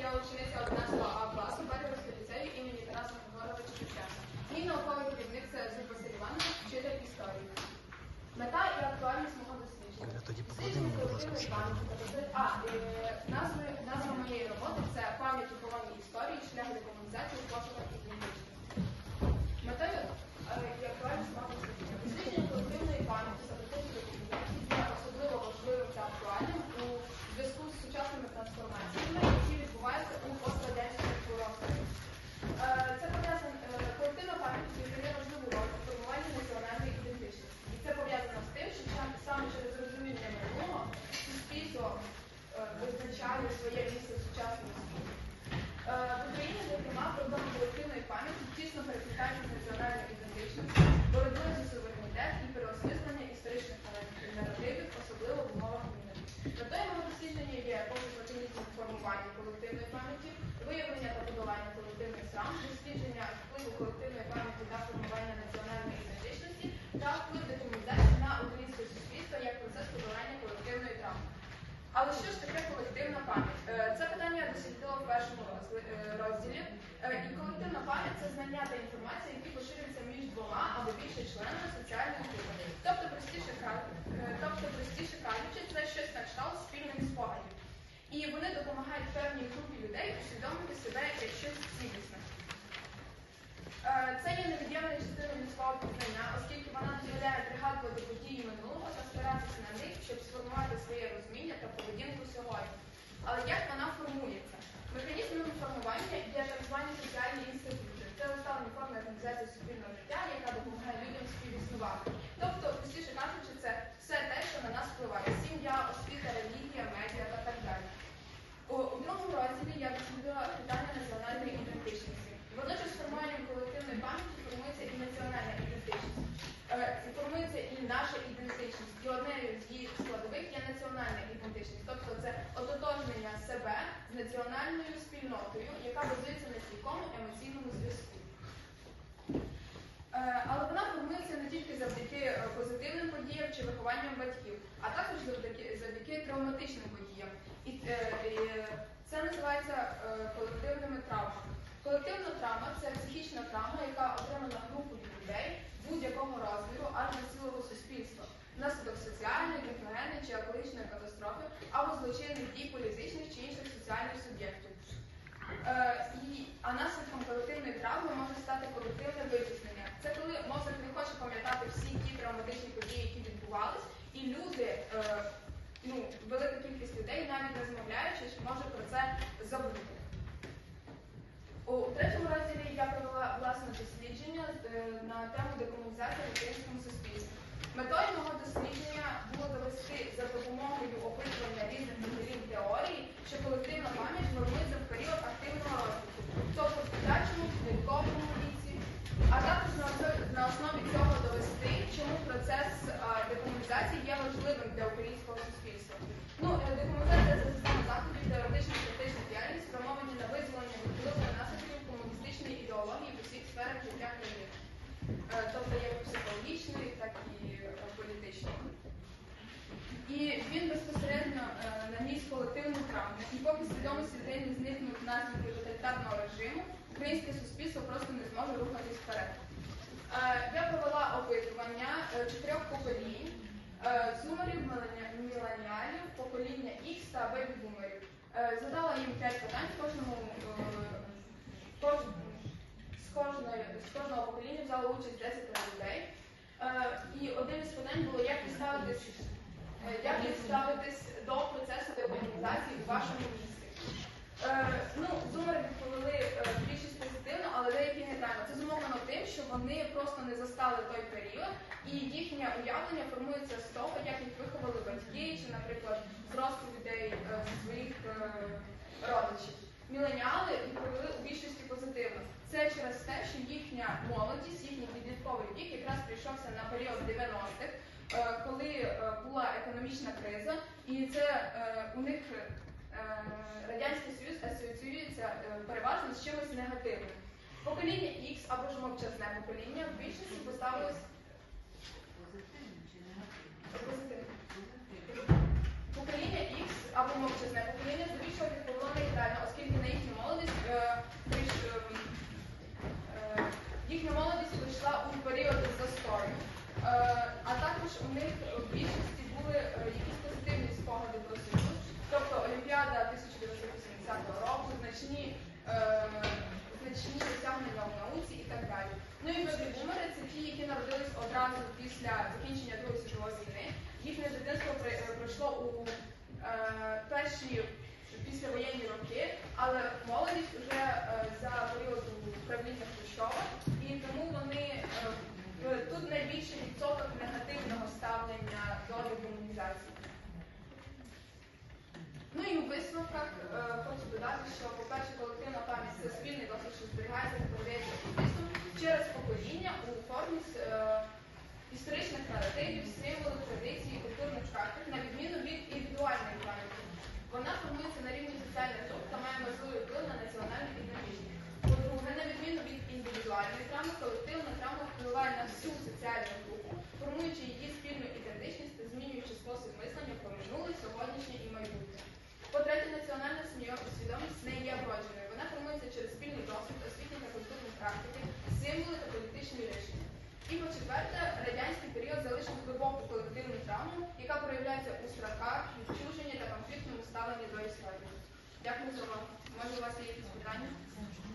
Я учениця 11 А класу ліцею імені Тараса Григоровича Шевченка. Мій науковий керівник це Зуб Василь Іванович, вчитель історії. Мета і актуальність мого дослідження. Тоді поклади мені, будь ласка, А, е, назви, назва моєї роботи це пам'ять охорони історії, шлях декомунізації, пошуках і ідентичності. Метою е, і актуальність мого дослідження. Дослідження колективної пам'яті та дослідження документації є особливо важливим та актуальним у зв'язку з сучасними трансформаціями, які відбуваються у пострадянському просторі. Е, Це пов'язано е, колективна пам'ять відіграє важливу роль у формуванні національної ідентичності. І це пов'язано з тим, що сам- саме через розуміння минулого суспільство е, визначає своє місце в сучасному світі. Е, В Україні, зокрема, проблеми колективної тісно перекликаються з національною ідентичністю, боротьбою за суверенітет і переосмислення історичних наративів, особливо в умовах війни. Метою мого дослідження є повний механізм формування колективної пам'яті, виявлення та подолання колективних травм, дослідження впливу колективної пам'яті на формування національної ідентичності та вплив декомунізації на українське суспільство як процес подолання колективної травми. Але що ж таке колективна пам'ять? Е, Це питання я дослідила в першому е, розділі. Е, І колективна пам'ять це знання та інформація, які поширюються між двома або більше членами соціальної групи. Тобто, простіше тобто, простіше кажучи, це щось на кшталт спільних спогадів. І вони допомагають певній групі людей усвідомити себе як щось цілісне. Це є невід'ємною частиною людського пізнання, оскільки вона дозволяє пригадувати Але як вона формується? Механізмом формування є так звані соціальні інститути. Це усталені форми організації суспільного життя, яка допомагає людям співіснувати. Тобто, простіше кажучи, це все те, що на нас впливає: сім'я, освіта, релігія, медіа та так далі. У, у другому розділі я дослідила питання національної ідентичності. Водночас формуванням колективної пам'яті формується і національна ідентичність. Е, і формується і наша ідентичність. І однею з її складових є національна ідентичність. Тобто це ототожнення себе з національною спільнотою, яка базується на стійкому емоційному зв'язку. Е, Але вона формується не тільки завдяки е, позитивним подіям чи вихованням батьків, а також завдяки, завдяки травматичним подіям. І е, це називається колективними травмами. Колективна травма це психічна травма, яка отримана групою людей будь-якого розміру аж до цілого суспільства внаслідок соціальної, техногенної чи екологічної катастрофи або злочинних дій політичних чи інших соціальних суб'єктів. Е, і, а наслідком колективної травми може стати колективне витіснення. Це коли мозок не хоче пам'ятати всі ті травматичні події, які відбувались, і люди, е, ну, велика кількість людей, навіть не змовляючись, може про це забути. У третьому розділі я провела власне дослідження е, на тему декомунізації в українському суспільстві. Метою мого дослідження було довести за допомогою опитування різних моделів теорії, що колективна пам'ять формується в період активного розвитку, тобто в дитячому, підлітковому віці, а також на основі, на основі цього довести, чому процес е, декомунізації є важливим для українського суспільства. Ну, е, декомунізація це система заходів теоретичних практичних діяльність, спрямовані на визволення від впливу наслідків комуністичної ідеології в усіх сферах життя країни. Тобто як психологічної, так і е, політичної. І він безпосередньо е, наніс колективну травму. І поки свідомості людей не зникнуть наслідки тоталітарного режиму, українське суспільство просто не зможе рухатись вперед. Е, Я провела опитування чотирьох поколінь зумерів, міленіалів, покоління X та бебі-бумерів. Е, Задала їм п'ять питань кожному кож- з кожної з кожного покоління взяло участь 10 людей. Е, І один із питань було, як ви е, як ви до процесу декомунізації у вашому місті. Е, Ну, зумери відповіли більшість позитивно, але деякі нейтрально. Це зумовлено тим, що вони просто не застали той період, і їхнє уявлення формується з того, період 90-х, е, коли е, була економічна криза, і це е, у них Радянський Союз асоціюється переважно з чимось негативним. Покоління X або ж мовчасне покоління в більшості поставилось. Покоління X або мовчазне покоління збільшували повно нейтрально, оскільки на їхню молодість ем, їхня молодість прийшла у період з них в більшості були е, якісь позитивні спогади про Союз, тобто Олімпіада 1980 року, значні, е, значні досягнення в науці і так далі. Ну і бебі-бумери це ті, які народились одразу після закінчення Другої світової війни. Їхнє дитинство е, пройшло у е, перші післявоєнні роки, але молодість вже е, за періоду правління Хрущова, і тому вони е, в- тут найбільший відсоток негативного ставлення до. Ну і у висновках е, хочу додати, що, по-перше, колективна пам'ять це спільний досвід, що зберігається передається особисто через покоління у формі е, історичних наративів, символів, традицій, культурних практик, на відміну від індивідуальної пам'яті. Вона формується на рівні соціальних груп та має можливий вплив на національну ідентичність. По-друге, на відміну від індивідуальної травми, колективна травма впливає на всю соціальну групу, формуючи її спільну ідентичність та змінюючи спосіб мислення про минуле, сьогоднішнє і майбутнє. По-третє, національна сміо- свідомість не є вродженою. Вона формується через спільний досвід, освітні та культурні практики, символи та політичні рішення. І по-четверте, радянський період залишив глибоку колективну травму, яка проявляється у страхах, відчуженні та конфліктному ставленні до історії. Дякую за увагу. Може, у вас є якісь питання?